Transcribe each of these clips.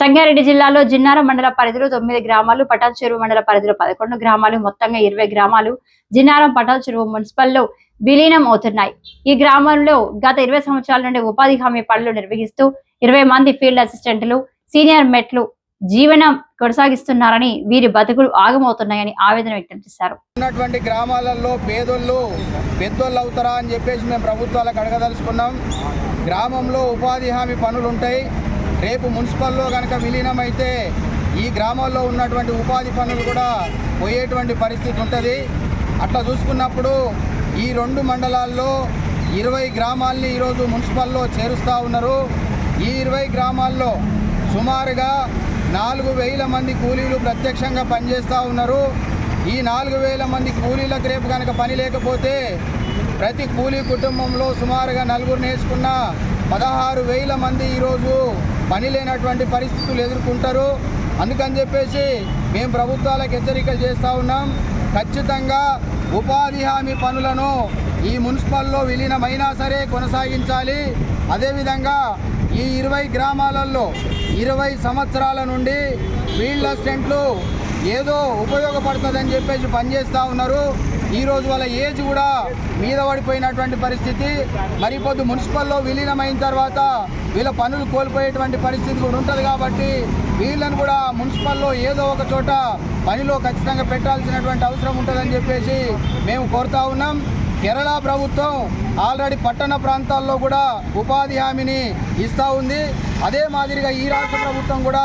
సంగారెడ్డి జిల్లాలో జిన్నారం మండల పరిధిలో తొమ్మిది గ్రామాలు పటాల్ చెరువు మండల పరిధిలో పదకొండు గ్రామాలు మొత్తంగా ఇరవై గ్రామాలు జిన్నారం పటాల్ చెరువు మున్సిపల్లో విలీనం అవుతున్నాయి. ఈ గ్రామంలో గత ఇరవై సంవత్సరాల నుండి ఉపాధి హామీ పనులు నిర్వహిస్తూ ఇరవై మంది ఫీల్డ్ అసిస్టెంట్లు సీనియర్ మెట్లు జీవనం కొనసాగిస్తున్నారని వీరి బతుకులు ఆగమవుతున్నాయని ఆవేదన వ్యక్తం చేశారు. ఉన్నటువంటి గ్రామాలలో పేదోళ్ళు పెద్దోళ్ళు అవుతారా అని చెప్పేసి మేము ప్రభుత్వాలకు అడగదలుచుకున్నాం. గ్రామంలో ఉపాధి హామీ పనులు ఉంటాయి రేపు మున్సిపల్లో కనుక విలీనమైతే ఈ గ్రామాల్లో ఉన్నటువంటి ఉపాధి పనులు కూడా పోయేటువంటి పరిస్థితి ఉంటుంది. అట్లా చూసుకున్నప్పుడు ఈ రెండు మండలాల్లో ఇరవై గ్రామాల్ని ఈరోజు మున్సిపల్లో చేరుస్తూ ఉన్నారు. ఈ ఇరవై గ్రామాల్లో సుమారుగా నాలుగు వేల మంది కూలీలు ప్రత్యక్షంగా పనిచేస్తూ ఉన్నారు. ఈ నాలుగు వేల మంది కూలీలకు రేపు కనుక పని లేకపోతే ప్రతి కూలీ కుటుంబంలో సుమారుగా నలుగురు నేర్చుకున్న పదహారు వేల మంది ఈరోజు పని లేనటువంటి పరిస్థితులు ఎదుర్కొంటారు. అందుకని చెప్పేసి మేము ప్రభుత్వాలకు హెచ్చరికలు చేస్తూ ఉన్నాం. ఖచ్చితంగా ఉపాధి హామీ పనులను ఈ మున్సిపల్లో విలీనమైనా సరే కొనసాగించాలి. అదేవిధంగా ఈ ఇరవై గ్రామాలలో ఇరవై సంవత్సరాల నుండి ఫీల్డ్ అసిస్టెంట్లు ఏదో ఉపయోగపడుతుందని చెప్పేసి పనిచేస్తూ ఉన్నారు. ఈరోజు వాళ్ళ ఏజ్ కూడా మీద పడిపోయినటువంటి పరిస్థితి. మరి పొద్దు మున్సిపల్లో విలీనమైన తర్వాత వీళ్ళ పనులు కోల్పోయేటువంటి పరిస్థితి కూడా ఉంటుంది కాబట్టి వీళ్ళని కూడా మున్సిపల్లో ఏదో ఒక చోట పనిలో ఖచ్చితంగా పెట్టాల్సినటువంటి అవసరం ఉంటుందని చెప్పేసి మేము కోరుతా ఉన్నాం. కేరళ ప్రభుత్వం ఆల్రెడీ పట్టణ ప్రాంతాల్లో కూడా ఉపాధి హామీని ఇస్తూ ఉంది. అదే మాదిరిగా ఈ రాష్ట్ర ప్రభుత్వం కూడా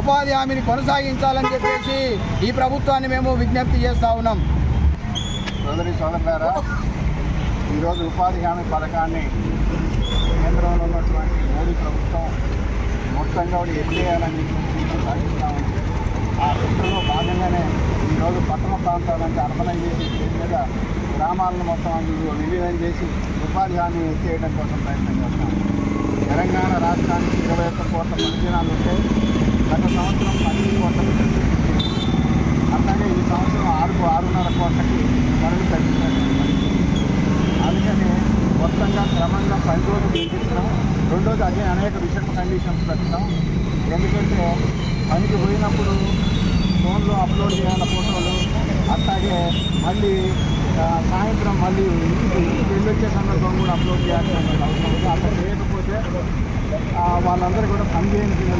ఉపాధి హామీని కొనసాగించాలని చెప్పేసి ఈ ప్రభుత్వాన్ని మేము విజ్ఞప్తి చేస్తూ ఉన్నాం. సోదరి సోదరులారా ఈరోజు ఉపాధి హామీ పథకాన్ని కేంద్రంలో ఉన్నటువంటి మోడీ ప్రభుత్వం మొత్తంగా కూడా ఎత్తేయాలని సాగిస్తూ ఉంది ఆ కుట్రలో భాగంగానే ఈరోజు పట్టణ ప్రాంతాలంటే అర్బనైజేషన్ దీని మీద గ్రామాలను మొత్తం విలీనం చేసి ఉపాధి హామీ చేయడం కోసం ప్రయత్నం చేస్తాం. తెలంగాణ రాష్ట్రానికి ఇరవై ఒక్క కోట్ల ప్రయోజనాలు ఉంటే గత సంవత్సరం పన్నెండు కోట్ల అట్లాగే ఈ సంవత్సరం ఆరుకు ఆరున్నర కోట్లకి మరుగు తగ్గించినటువంటి అందుకని మొత్తంగా క్రమంగా పది రోజులు పెంచడం రెండోది అదే అనేక విషయ కండిషన్స్ పెట్టడం ఎందుకంటే పనికి పోయినప్పుడు ఫోన్లో అప్లోడ్ చేయాలి ఫోటోలు అట్లాగే మళ్ళీ సాయంత్రం మళ్ళీ ఇంటికి ఇంటికి వెళ్ళొచ్చే సందర్భం కూడా అప్లోడ్ చేయాల్సిన అవసరం ఉంది. అట్లా చేయకపోతే వాళ్ళందరూ కూడా పనిచేయని కింద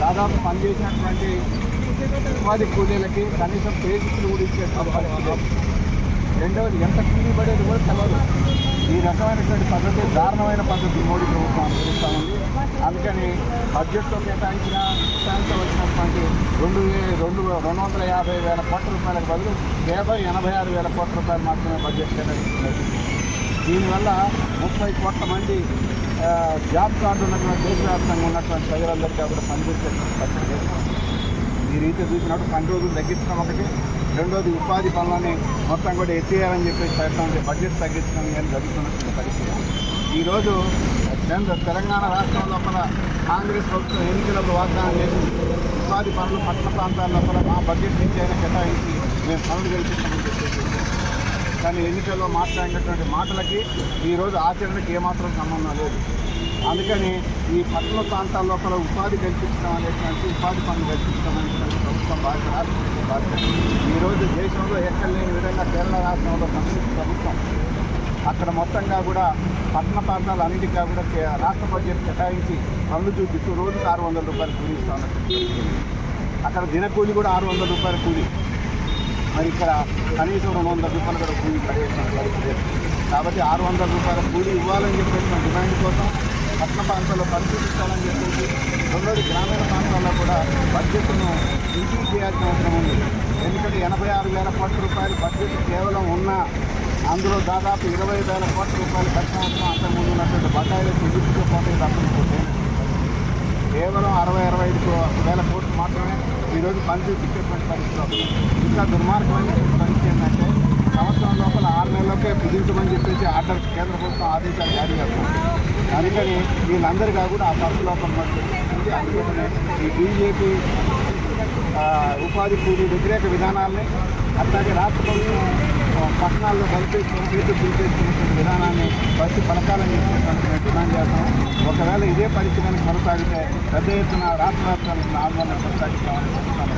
దాదాపు పనిచేసినటువంటి ఉపాధి కూలీలకి కనీసం పేజీలు కూడా ఇచ్చేటువంటి రెండవది ఎంత కూలీ పడేది కూడా తెలవదు. ఈ రకమైనటువంటి పద్ధతి దారుణమైన పద్ధతి మోడీ ప్రభుత్వం అనుసరిస్తూ ఉంది. అందుకని బడ్జెట్లో కేటాయించిన కేటాయించవలసినటువంటి రెండు రెండు రెండు వందల యాభై వేల కోట్ల రూపాయలకు బదులు కేవలం ఎనభై ఆరు వేల కోట్ల రూపాయలు మాత్రమే బడ్జెట్ కేటాయించుకున్నది. దీనివల్ల ముప్పై కోట్ల మంది జాబ్ కార్డు ఉన్నటువంటి దేశవ్యాప్తంగా ఉన్నటువంటి ప్రజలందరికీ కూడా పనిచేసేటువంటి పరిస్థితి ఈ రీతి చూసినప్పుడు పని రోజులు తగ్గించడం ఒకటి రెండోది ఉపాధి పనులని మొత్తం కూడా ఎత్తేయాలని చెప్పేసి ప్రయత్నం బడ్జెట్ తగ్గించడం కానీ జరుగుతున్నటువంటి పరిస్థితి. ఈరోజు తెలంగాణ రాష్ట్రం లోపల కాంగ్రెస్ ప్రభుత్వం ఎన్నికలకు వాగ్దానం చేసి ఉపాధి పనులు పట్టణ ప్రాంతాల లోపల మా బడ్జెట్ నుంచి అయినా కేటాయించి మేము పనులు కల్పిస్తామని చెప్పేసి కానీ ఎన్నికల్లో మాట్లాడినటువంటి మాటలకి ఈరోజు ఆచరణకి ఏమాత్రం సంబంధం లేదు. అందుకని ఈ పట్టణ ప్రాంతాల లోపల ఉపాధి కల్పించడం అనేటువంటి ఉపాధి పనులు కల్పించడం అనేటువంటి ప్రభుత్వం బాధ్యత రాష్ట్ర బాధ్యత. ఈరోజు దేశంలో ఎక్కడ లేని విధంగా కేరళ రాష్ట్రంలో కమ్యూనిస్ట్ ప్రభుత్వం అక్కడ మొత్తంగా కూడా పట్టణ ప్రాంతాలు అన్నిటికీ కూడా కే- రాష్ట్ర బడ్జెట్ కేటాయించి పనులు చూపిస్తూ రోజుకు ఆరు వందల రూపాయలు కూలీ ఉన్నట్టు అక్కడ దినకూలి కూడా ఆరు వందల రూపాయల కూలీ. మరి ఇక్కడ కనీసం రెండు వందల రూపాయలు కూడా కూలి పడేసిన పరిస్థితి. కాబట్టి ఆరు వందల రూపాయల కూలి ఇవ్వాలని చెప్పేసిన డిమాండ్ కోసం పట్టణ ప్రాంతాల్లో పరిశీలించాలని చెప్పేసి రెండోది గ్రామీణ ప్రాంతాల్లో కూడా బడ్జెట్ను ఇంక్రీజ్ చేయాల్సిన అవసరం ఉంది. ఎందుకంటే ఎనభై ఆరు వేల కోట్ల రూపాయలు బడ్జెట్ కేవలం ఉన్న అందులో దాదాపు ఇరవై వేల కోట్ల రూపాయలు ప్రతి సంవత్సరం అంతకుముందు ఉన్నటువంటి బకాయిలు చెల్లించుకోకపోతే తప్పకపోతే కేవలం అరవై అరవై ఐదు వేల కోట్లు మాత్రమే ఈరోజు పనిచేసేటువంటి చూపించేటువంటి ఇంకా దుర్మార్గమైన పరిస్థితి ఏంటంటే సంవత్సరం లోపల ఆరు నెలలకే కుదించమని చెప్పేసి ఆర్డర్ కేంద్ర ప్రభుత్వం ఆదేశాలు జారీ చేస్తుంది. అందుకని వీళ్ళందరికీ కూడా ఆ పరిస్థితి లోపల అందుకనే ఈ బీజేపీ ఉపాధి కూలీ వ్యతిరేక విధానాల్ని అట్లాగే రాష్ట్ర ప్రభుత్వం పట్టణాల్లో బలిపేసుకొని చేతులు దులిపేసుకునేటువంటి విధానాన్ని బస్సు పలకాలని మేము డిమాండ్ చేస్తాం. ఒకవేళ ఇదే పరిస్థితి కొనసాగితే పెద్ద ఎత్తున రాష్ట్ర వ్యాప్తంగా ఆందోళన కొనసాగిస్తామని చెప్తాను.